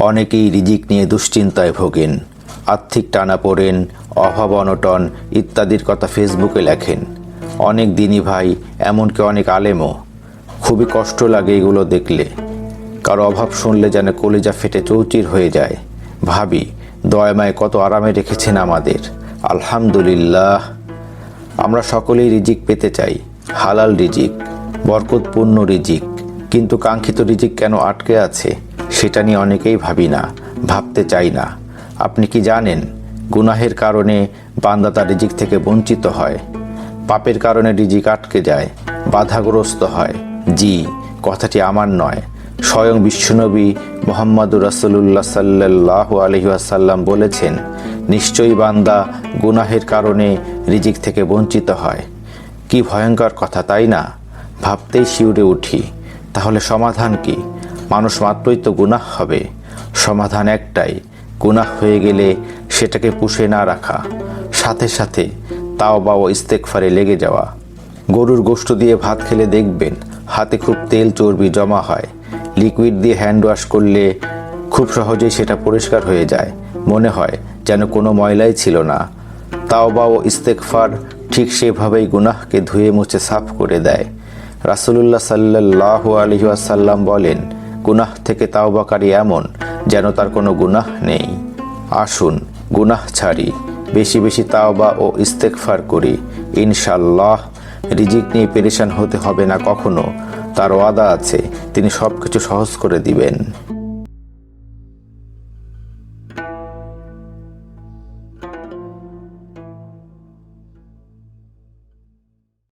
অনেকেই রিজিক নিয়ে দুশ্চিন্তায় ভোগেন, আর্থিক টানা পড়েন, অভাব, অনটন ইত্যাদির কথা ফেসবুকে লেখেন। অনেক দিনই ভাই, এমনকি অনেক আলেমও। খুবই কষ্ট লাগে এগুলো দেখলে। কারও অভাব শুনলে যেন কলিজা ফেটে চৌচির হয়ে যায়। ভাবি, দয়ামায় কত আরামে রেখেছেন আমাদের। আলহামদুলিল্লাহ। আমরা সকলেই রিজিক পেতে চাই, হালাল রিজিক, বরকতপূর্ণ রিজিক। কিন্তু কাঙ্ক্ষিত রিজিক কেন আটকে আছে? সেটা নিয়ে অনেকেই ভাবি না, ভাবতে চাই না। আপনি কি জানেন, গুনাহের কারণে বান্দা তার রিজিক থেকে বঞ্চিত হয়। পাপের কারণে রিজিক আটকে যায়, বাধাগ্রস্ত হয়। জি, কথাটি আমার নয়। স্বয়ং বিশ্বনবী মোহাম্মদুর রাসুল্লাহ সাল্লাহ আলহিহাসাল্লাম বলেছেন, নিশ্চয়ই বান্দা গুনাহের কারণে রিজিক থেকে বঞ্চিত হয়। কি ভয়ঙ্কর কথা, তাই না? ভাবতেই শিউরে উঠি। তাহলে সমাধান কি? মানুষ মাত্রই তো গুনাহ হবে। সমাধান একটাই, গুনাহ হয়ে গেলে সেটাকে পুষে না রাখা। সাথে সাথে তাও বা ও ইস্তেকফারে লেগে যাওয়া। গরুর গোশত দিয়ে ভাত খেলে দেখবেন, হাতে খুব তেল চর্বি জমা হয়। লিকুইড দিয়ে হ্যান্ড ওয়াশ করলে খুব সহজেই সেটা পরিষ্কার হয়ে যায়। মনে হয় যেন কোনো ময়লাই ছিল না। তাওবা ও ইস্তেকফার ঠিক সেভাবেই গুনাহকে ধুয়ে মুছে সাফ করে দেয়। রাসুলুল্লাহ সাল্লাহ আলহিহাসাল্লাম বলেন গুনাহ থেকে তাওবাকারী এমন যেন তার কোনো গুনাহ নেই। আসুন, গুনাহ ছাড়ি। বেশি বেশি তাওবা ও ইস্তেকফার করি। ইনশাল্লাহ রিজিক নিয়ে পেরেশান হতে হবে না কখনো। তার ওয়াদা আছে, তিনি সব কিছু সহজ করে দিবেন।